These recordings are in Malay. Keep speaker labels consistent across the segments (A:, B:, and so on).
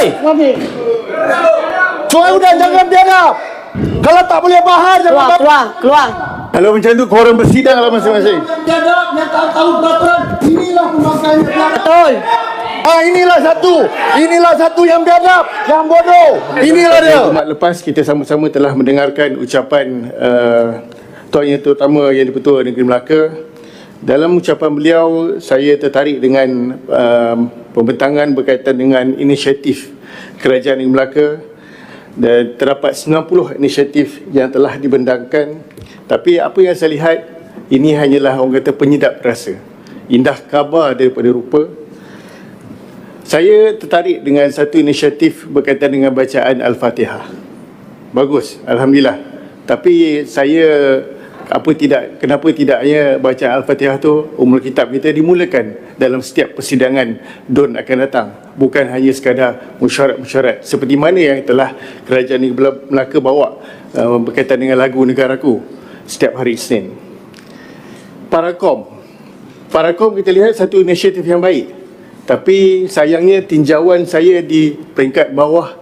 A: Oi! Sungai Udang jangan biarap. Kalau tak boleh bahar jangan
B: Keluar, keluar, keluar.
A: Kalau macam tu korang bersidang lah masing-masing.
C: Biadab yang tak tahu peraturan inilah pemakaian biadab.
B: Betul.
A: Ah inilah satu. Inilah satu yang biadab, yang bodoh. Inilah dia. Jumaat lepas kita sama-sama telah mendengarkan ucapan uh, Tuan Yang Terutama Yang di-Pertua Negeri Melaka. Dalam ucapan beliau, saya tertarik dengan uh, pembentangan berkaitan dengan inisiatif Kerajaan Negeri Melaka dan terdapat 90 inisiatif yang telah dibendangkan tapi apa yang saya lihat ini hanyalah orang kata penyedap rasa indah khabar daripada rupa saya tertarik dengan satu inisiatif berkaitan dengan bacaan Al-Fatihah. Bagus, alhamdulillah. Tapi saya apa tidak kenapa tidaknya bacaan Al-Fatihah tu umul kitab kita dimulakan dalam setiap persidangan DUN akan datang bukan hanya sekadar mesyuarat-mesyuarat seperti mana yang telah kerajaan Negeri Melaka bawa uh, berkaitan dengan lagu negaraku setiap hari Isnin. Parakom. Parakom kita lihat satu inisiatif yang baik. Tapi sayangnya tinjauan saya di peringkat bawah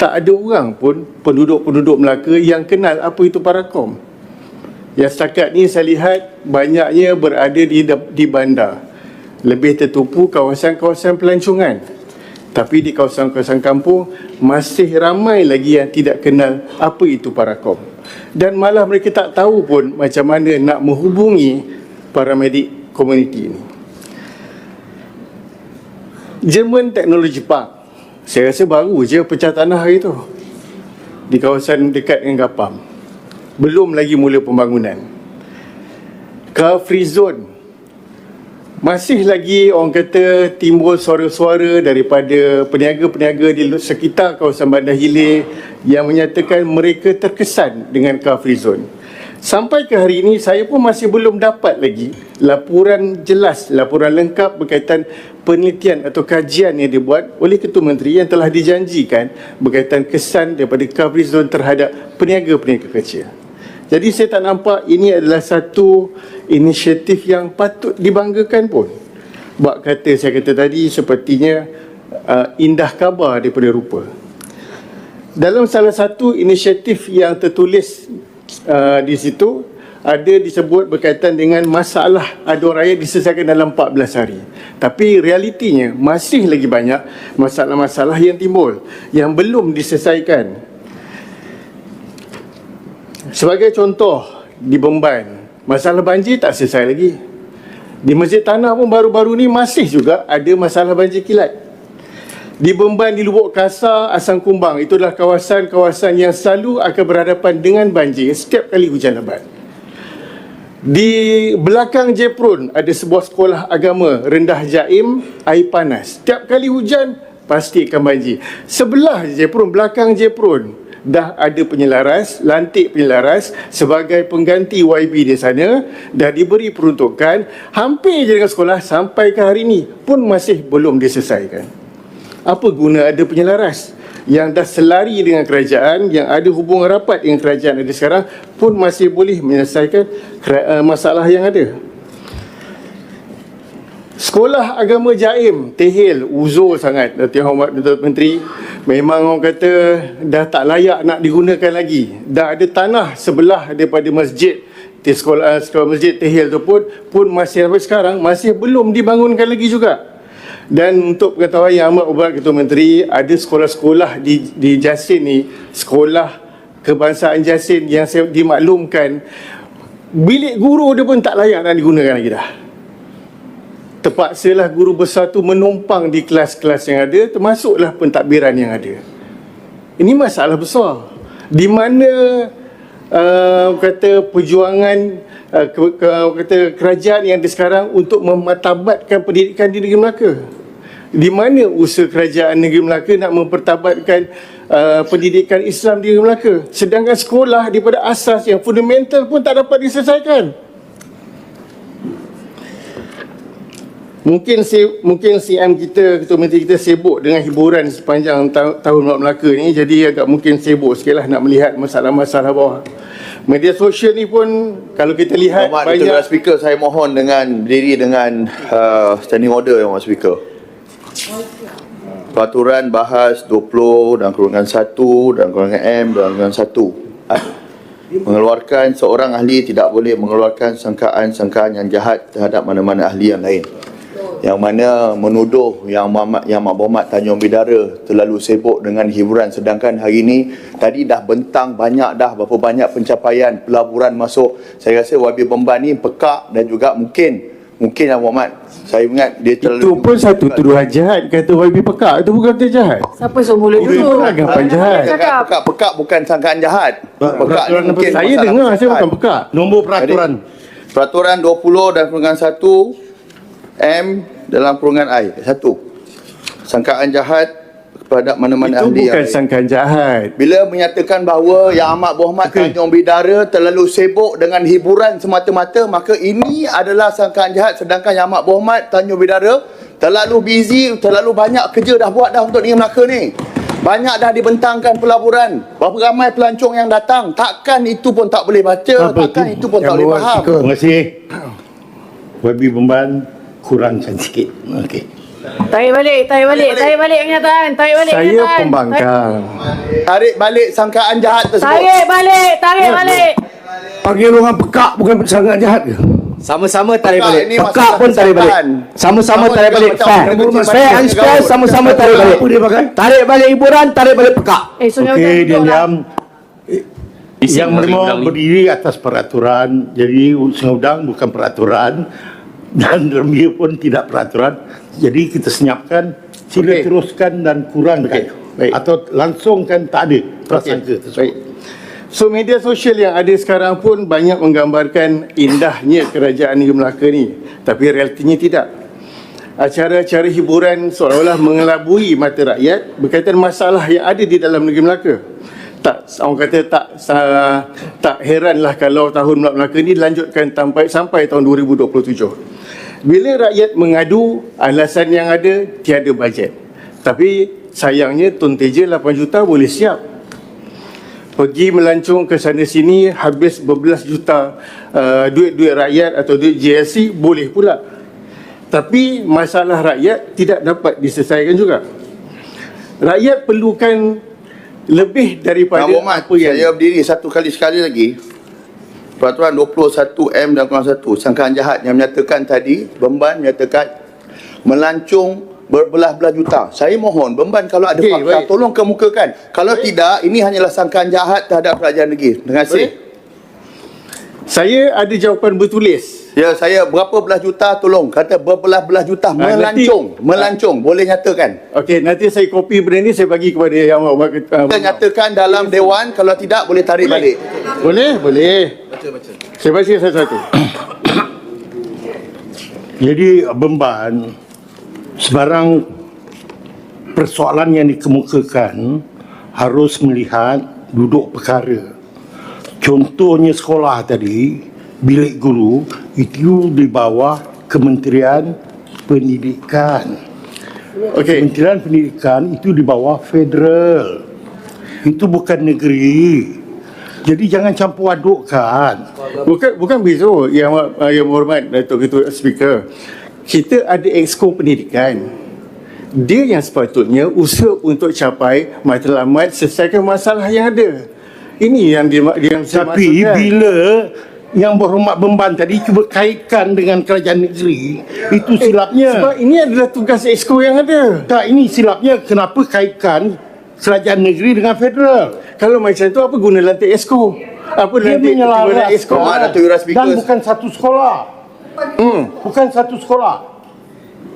A: tak ada orang pun penduduk-penduduk Melaka yang kenal apa itu Parakom. Yang setakat ni saya lihat banyaknya berada di di bandar. Lebih tertumpu kawasan-kawasan pelancongan. Tapi di kawasan-kawasan kampung masih ramai lagi yang tidak kenal apa itu Parakom. Dan malah mereka tak tahu pun macam mana nak menghubungi paramedik komuniti ini. German Technology Park. Saya rasa baru je pecah tanah hari tu. Di kawasan dekat dengan Gapam. Belum lagi mula pembangunan. Car free zone. Masih lagi orang kata timbul suara-suara daripada peniaga-peniaga di sekitar kawasan Bandar Hilir yang menyatakan mereka terkesan dengan car free zone. Sampai ke hari ini saya pun masih belum dapat lagi laporan jelas, laporan lengkap berkaitan penelitian atau kajian yang dibuat oleh Ketua Menteri yang telah dijanjikan berkaitan kesan daripada car free zone terhadap peniaga-peniaga kecil. Jadi saya tak nampak ini adalah satu inisiatif yang patut dibanggakan pun. Bak kata saya kata tadi sepertinya uh, indah khabar daripada rupa. Dalam salah satu inisiatif yang tertulis uh, di situ ada disebut berkaitan dengan masalah aduan raya diselesaikan dalam 14 hari. Tapi realitinya masih lagi banyak masalah-masalah yang timbul yang belum diselesaikan. Sebagai contoh di Bemban, masalah banjir tak selesai lagi. Di Masjid Tanah pun baru-baru ni masih juga ada masalah banjir kilat. Di Bemban, di Lubuk Kasar, Asang Kumbang, itu adalah kawasan-kawasan yang selalu akan berhadapan dengan banjir setiap kali hujan lebat. Di belakang Jeprun ada sebuah sekolah agama rendah Jaim air panas. Setiap kali hujan pasti akan banjir. Sebelah Jeprun, belakang Jeprun dah ada penyelaras, lantik penyelaras sebagai pengganti YB di sana dah diberi peruntukan hampir je dengan sekolah sampai ke hari ini pun masih belum diselesaikan. Apa guna ada penyelaras? yang dah selari dengan kerajaan yang ada hubungan rapat dengan kerajaan ada sekarang pun masih boleh menyelesaikan uh, masalah yang ada. Sekolah Agama Jaim, Tehil, uzur sangat Datuk Hormat Datuk Menteri. Memang orang kata dah tak layak nak digunakan lagi. Dah ada tanah sebelah daripada masjid di sekolah, sekolah masjid Tehil tu pun pun masih sampai sekarang masih belum dibangunkan lagi juga. Dan untuk pengetahuan yang amat ubat Ketua Menteri, ada sekolah-sekolah di, di Jasin ni, sekolah kebangsaan Jasin yang saya dimaklumkan, bilik guru dia pun tak layak nak digunakan lagi dah. Terpaksalah guru besar tu menumpang di kelas-kelas yang ada, termasuklah pentadbiran yang ada. Ini masalah besar. Di mana uh, kata perjuangan uh, ke, ke, kata kerajaan yang ada sekarang untuk mematabatkan pendidikan di negeri Melaka di mana usaha kerajaan negeri Melaka nak mempertabatkan uh, pendidikan Islam di negeri Melaka sedangkan sekolah daripada asas yang fundamental pun tak dapat diselesaikan mungkin si mungkin CM kita ketua menteri kita sibuk dengan hiburan sepanjang ta- tahun Melaka ni jadi agak mungkin sibuk sikitlah nak melihat masalah-masalah bawah. Media sosial ni pun kalau kita lihat
D: Mohon
A: banyak
D: Datuk Speaker saya mohon dengan berdiri dengan uh, standing order yang Mohon Speaker.
B: peraturan bahas 20 dan kurungan 1 dan kurungan M dan kurungan 1 Ah, mengeluarkan seorang ahli tidak boleh mengeluarkan sangkaan-sangkaan yang jahat terhadap mana-mana ahli yang lain yang mana menuduh yang Muhammad yang Mak Muhammad Tanjung Bidara terlalu sibuk dengan hiburan sedangkan hari ini tadi dah bentang banyak dah berapa banyak pencapaian pelaburan masuk saya rasa YB Bemban ni pekak dan juga mungkin mungkin yang Muhammad saya ingat dia terlalu
A: Itu pun satu tuduhan jahat kata YB pekak itu bukan kata jahat.
D: Siapa suruh mulut
A: Itu
D: dulu?
A: peranggapan jahat.
B: Pekak, pekak bukan sangkaan jahat. Pekak ni
E: peraturan
B: mungkin
A: Saya dengar saya bukan pekak.
E: Nombor peraturan.
B: Jadi, peraturan 20 dan kurungan 1 M dalam kurungan I. Satu. Sangkaan jahat kepada mana-mana
A: Itu
B: ahli
A: bukan
B: yang lain.
A: sangkaan jahat.
B: Bila menyatakan bahawa Yang Amat Berhormat okay. Tanjung Bidara terlalu sibuk dengan hiburan semata-mata, maka ini adalah sangkaan jahat sedangkan Yang Amat Berhormat Tanjung Bidara terlalu busy, terlalu banyak kerja dah buat dah untuk Negeri Melaka ni. Banyak dah dibentangkan pelaburan. Berapa ramai pelancong yang datang. Takkan itu pun tak boleh baca, takkan itu pun tak boleh faham.
E: Terima kasih. YB Bemban kurangkan sikit. Okey.
D: Tarik balik, tarik balik, tarik balik kenyataan, tarik balik
A: Saya
D: kenyataan.
A: pembangkang.
B: Tarik balik sangkaan jahat tersebut.
D: Tarik balik, tarik balik.
F: Panggil orang pekak bukan sangat jahat ke?
G: Sama-sama tarik
B: Pekak
G: balik.
B: ini
G: Pekak
B: masalah
G: pun tarik balik.
B: kesihatan.
G: Sama-sama
B: Sama
G: tarik
B: juga
G: balik.
B: macam
G: Fair.
B: orang
G: Fair and square
B: gaul.
G: sama-sama tarik balik.
F: Apa dia pakai?
G: Tarik balik hiburan, tarik balik pekak.
D: Eh, sungai
E: Okey,
D: Udang
E: dia
D: duduk lah.
E: diam. Yang menerima berdiri atas peraturan. Jadi Sungai Udang bukan peraturan dan Rembia pun tidak peraturan. Jadi kita senyapkan, sila
A: Okey.
E: teruskan dan kurangkan.
A: Okey, baik.
E: Atau langsungkan tak ada prasangka
A: Okey,
E: tersebut.
A: Baik. So media sosial yang ada sekarang pun banyak menggambarkan indahnya kerajaan Negeri Melaka ni. Tapi realitinya tidak. Acara-acara hiburan seolah-olah mengelabui mata rakyat berkaitan masalah yang ada di dalam Negeri Melaka. Tak, orang kata tak tak heranlah kalau tahun Melaka ni dilanjutkan sampai sampai tahun 2027. Bila rakyat mengadu, alasan yang ada tiada bajet. Tapi sayangnya Tun Teja 8 juta boleh siap pergi melancong ke sana sini habis berbelas juta uh, duit-duit rakyat atau duit GSC boleh pula tapi masalah rakyat tidak dapat diselesaikan juga rakyat perlukan lebih daripada
B: Pak Muhammad,
A: apa yang
B: saya berdiri satu kali sekali lagi. Peraturan 21M dan kurang 1 sangkaan jahat yang menyatakan tadi Bemban menyatakan melancong berbelah-belah juta. Saya mohon Bemban kalau ada
A: Okey,
B: fakta
A: baik.
B: tolong kemukakan. Kalau tidak ini hanyalah sangkaan jahat terhadap kerajaan negeri. Terima kasih.
A: Boleh? saya ada jawapan bertulis
B: Ya saya berapa belah juta tolong kata berbelah-belah juta
A: nanti-
B: melancong melancong boleh nyatakan.
A: Okey, nanti saya kopi benda ni saya bagi kepada yang uh,
B: Kita nyatakan dalam dewan kalau tidak boleh tarik balik.
A: boleh, boleh. Saya baca satu-satu.
E: Jadi Bemban sebarang persoalan yang dikemukakan harus melihat duduk perkara. Contohnya sekolah tadi, bilik guru itu di bawah Kementerian Pendidikan.
A: Okey.
E: Kementerian Pendidikan itu di bawah federal. Itu bukan negeri. Jadi jangan campur adukkan.
A: Bukan bukan begitu yang uh, yang berhormat Datuk Ketua Speaker. Kita ada exco pendidikan. Dia yang sepatutnya usaha untuk capai matlamat selesaikan masalah yang ada. Ini yang dia yang saya
E: Tapi
A: maksudkan.
E: bila yang berhormat Bemban tadi cuba kaitkan dengan kerajaan negeri, itu silapnya.
A: sebab ini adalah tugas exco yang ada.
E: Tak, ini silapnya kenapa kaitkan kerajaan negeri dengan federal?
A: Kalau macam tu apa guna lantik exco? Apa
E: Dia
A: lantik
E: menyelaras.
A: guna exco?
B: Speaker.
E: Dan bukan satu sekolah.
A: Hmm.
E: Bukan satu sekolah.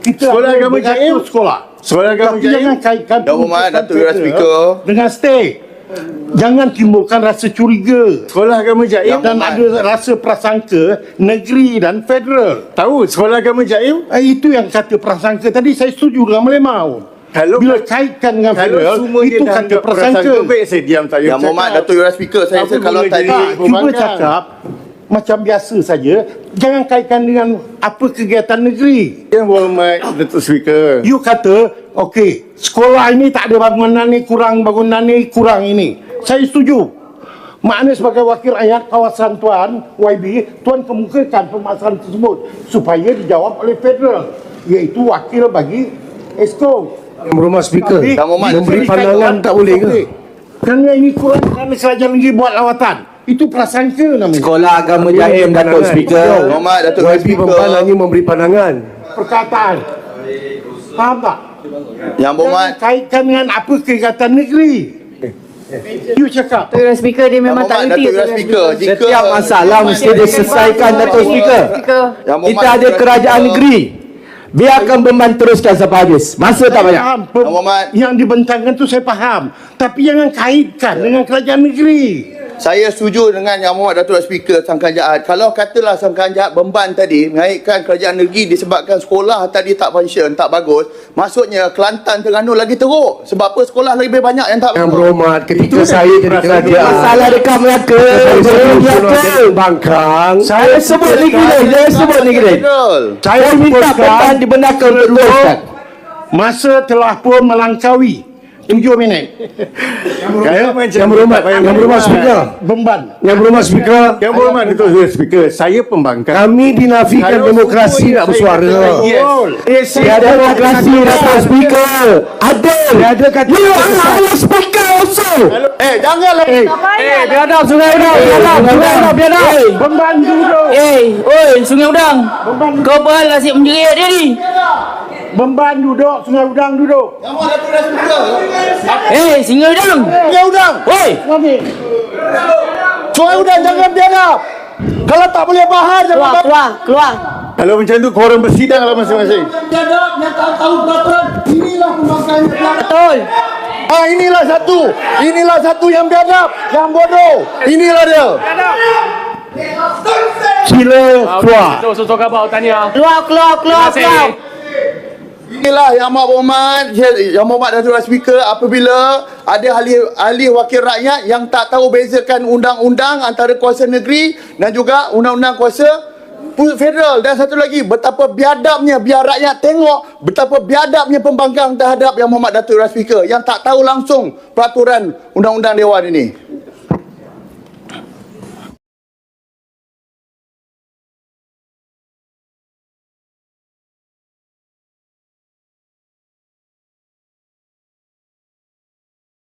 E: Kita
A: Sekolah agama Jaim?
E: sekolah.
A: Sekolah agama Jaim?
E: jangan kaitkan
B: Datuk
E: keputusan
B: Datuk Yura
E: federal
B: Speaker.
E: dengan state. Jangan timbulkan rasa curiga
A: Sekolah agama Jaim
E: dan ada rasa prasangka negeri dan federal.
A: tahu sekolah agama Jaim
E: Eh, itu yang kata prasangka tadi saya setuju dengan Melemau.
A: Kalau-
E: bila kaitkan dengan
A: kalau
E: federal
A: semua dia
E: itu
A: dah
E: kata prasangka.
A: baik saya diam tak payah
B: Yang Muhammad. Datuk Yura Speaker saya rasa kalau tadi
E: Tak, cuba cakap macam biasa saja. Jangan kaitkan dengan apa kegiatan negeri.
A: Yang berhormat Datuk Speaker.
E: You kata, okey, sekolah ini tak ada bangunan ni, kurang bangunan ni, kurang ini. Saya setuju. Maknanya sebagai wakil rakyat kawasan Tuan, YB, Tuan kemukakan permasalahan tersebut supaya dijawab oleh federal. Iaitu wakil bagi ESCO.
F: Yang berhormat speaker.
B: Muhammad
F: Memberi pandangan tak boleh ke?
E: Kerana ini kurang kerana kerajaan negeri buat lawatan. Itu prasangka namanya.
G: Sekolah agama jahil Datuk Speaker.
B: Muhammad Datuk
F: YB
B: Speaker
F: hanya memberi pandangan.
E: Perkataan. Faham tak?
B: Yang
E: Jangan kaitkan dengan apa kegiatan negeri. You cakap.
D: Datuk Speaker dia memang tak reti.
B: Datuk Speaker Jika
G: Setiap masalah mesti diselesaikan Datuk Speaker. Kita ada kerajaan negeri. Biarkan Beman teruskan sampai habis. Masa tak banyak.
E: Faham.
B: Yang
E: dibentangkan tu saya faham. Tapi jangan kaitkan dengan kerajaan negeri.
B: Saya setuju dengan Yang Muhammad Datuk Speaker sangkaan jahat. Kalau katalah sangkaan jahat Bemban tadi mengaitkan kerajaan negeri disebabkan sekolah tadi tak function, tak bagus, maksudnya Kelantan Terengganu lagi teruk. Sebab apa sekolah lebih banyak yang tak
F: Yang berhormat ketika saya jadi kerajaan.
G: Masalah dekat Melaka.
F: Bangkang.
G: Saya sebut negeri. Saya sebut negeri. Saya minta Beman dibenarkan untuk teruskan.
E: Masa telah pun melangkaui 7 minit.
F: Yang berhormat, yang berhormat speaker.
E: Beban.
F: Yang berhormat speaker.
A: Yang berhormat Datuk Speaker, saya pembangkang.
F: Kami dinafikan demokrasi nak bersuara.
A: Yes.
G: Tiada demokrasi Datuk Speaker. Ada. Tiada kata. You are speaker also.
B: Eh, janganlah. Eh,
D: Eh,
G: Biadab Sungai Udang. Biadab Sungai Udang. Biadab.
E: Beban duduk.
D: Eh, oi, Sungai Udang. Kau apa hal asyik menjerit dia ni?
E: Beban duduk, sungai udang duduk.
B: Yang Muhammad Datuk Speaker.
D: Eh, Sungai Udang.
A: Sungai Udang.
D: Oi,
A: Sungai Udang jangan biadab. Kalau tak boleh bahar
D: keluar,
A: jangan
D: keluar, keluar.
A: Kalau macam tu korang bersidang lah masing-masing.
C: Biadab yang tak tahu peraturan. Inilah pembangkangnya pelakon.
D: Betul.
A: Ah inilah satu. Inilah satu yang biadab, yang bodoh. Inilah dia.
E: Sila keluar.
D: Keluar, keluar, keluar, keluar.
B: Inilah Yang Muhammad Yang Muhammad Datuk Speaker apabila ada ahli ahli wakil rakyat yang tak tahu bezakan undang-undang antara kuasa negeri dan juga undang-undang kuasa federal dan satu lagi betapa biadabnya biar rakyat tengok betapa biadabnya pembangkang terhadap Yang Muhammad Datuk Speaker yang tak tahu langsung peraturan undang-undang dewan ini.